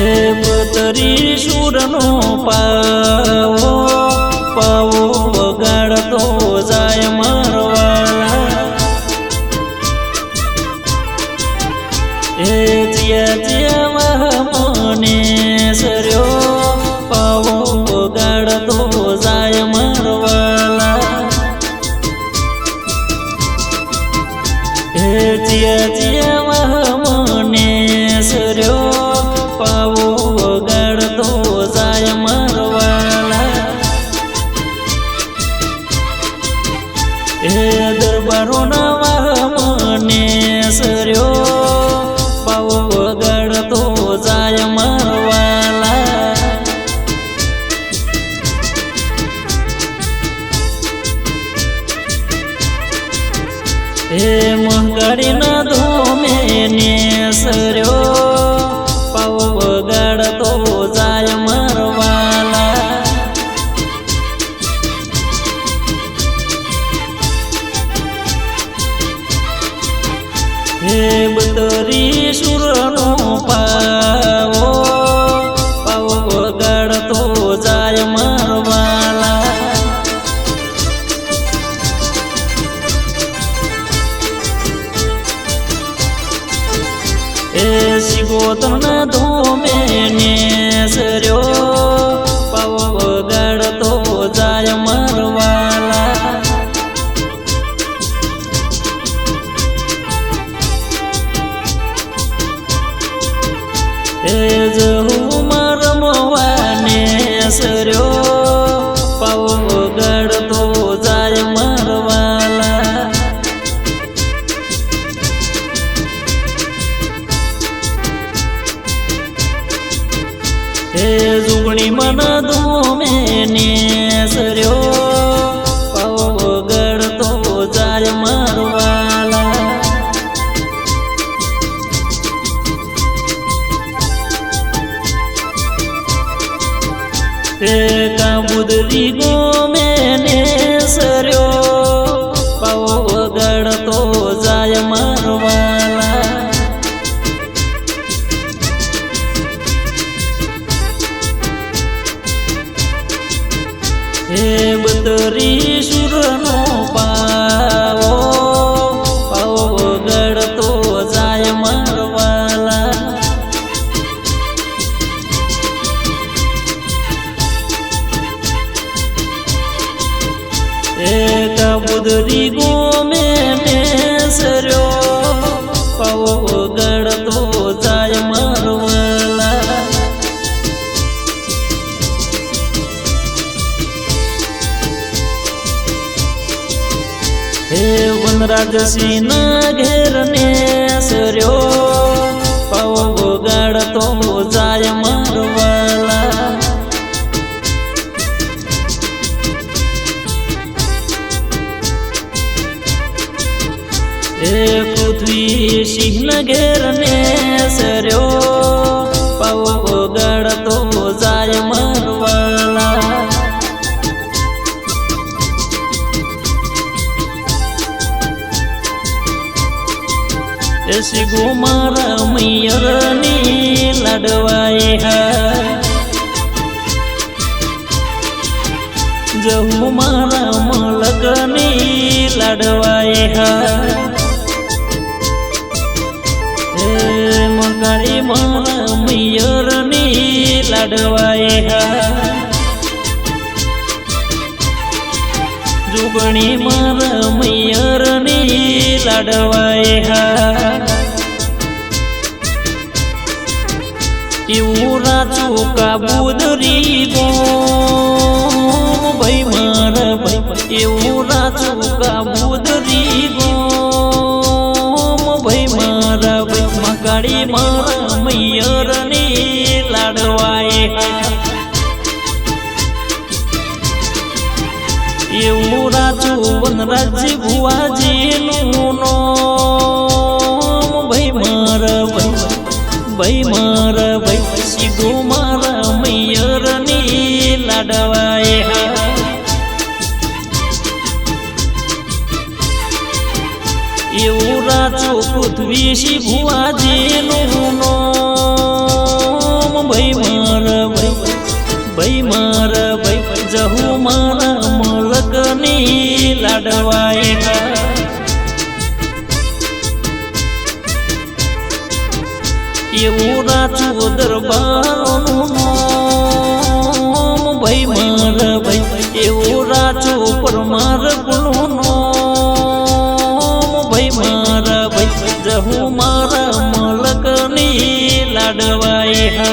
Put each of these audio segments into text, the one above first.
બતરી સુરનો પાવો પાવો વગાડતો જાય મારવાળા. એ જ્યાં જ્યાં મને સર્યો, પાવો વગાડતો જાય મારવાળા. એ જ્યાં જ્યાં મને સર્યો એ દરબારો નવા મને સર્યો. પાવો વગાડતો જાય મારવાલા. એ મંગળીના ધોમે ને સર્યો. ཁས ཁས ཁས ཁས ને સર્યો પાવો વગાડતો જાય મારવાલા. એ કાબુદરી ગો મેને સર્યો બતરી સુરનો પાવો પાવો ગળતો જાય મારવાલા એ કબુદરી ગોમે હે વનરાજસિંહ ઘેર ને સર્યો પાવો ગાડતો જાય મારવાલા. હે પૃથ્વી સિંહ ઘેર ને સર્યો એસી ગોમારા મૈયરની લડવાય હા જહુ મારા મલકની લડવાય હે મગાડી મારા મૈયરની લડવાય હા જુગણી મારા મૈયરની લડવાય હા એવું રાચું કાબુદરી ગો ભાઈ મારા એવું રાચું કાબુદરી ગો ભાઈ મારા ભાઈ મકાડી મારા મૈયરની લાડવાય એવું રાજુ વનરાજ ભુવાજીનું નોમ ભાઈ સીધું મારા મૈયરની લાડવાય હા એવું રાજો પૃથ્વી શી ભુવાજીનું એવું રાચું દરબારનું. ભાઈ માર ભાઈ એવું રાચું પરમાર ગુણનું ભાઈ માર ભાઈ, જહુ મારા મલકની લાડવાય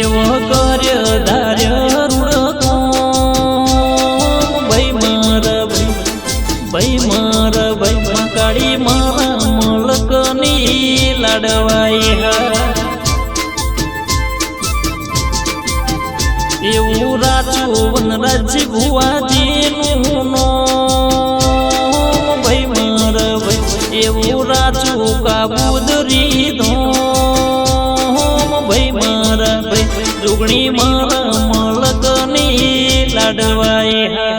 એવો કર્યો ધાર્ય રાચું વનરાજ ભુવાજીનું નામ ભાઈ મારા ભાઈ એવું રાજુ કાબુદરી ધોમ ભાઈ મારા ભાઈ રૂગણી મારા મલકની લાડવાય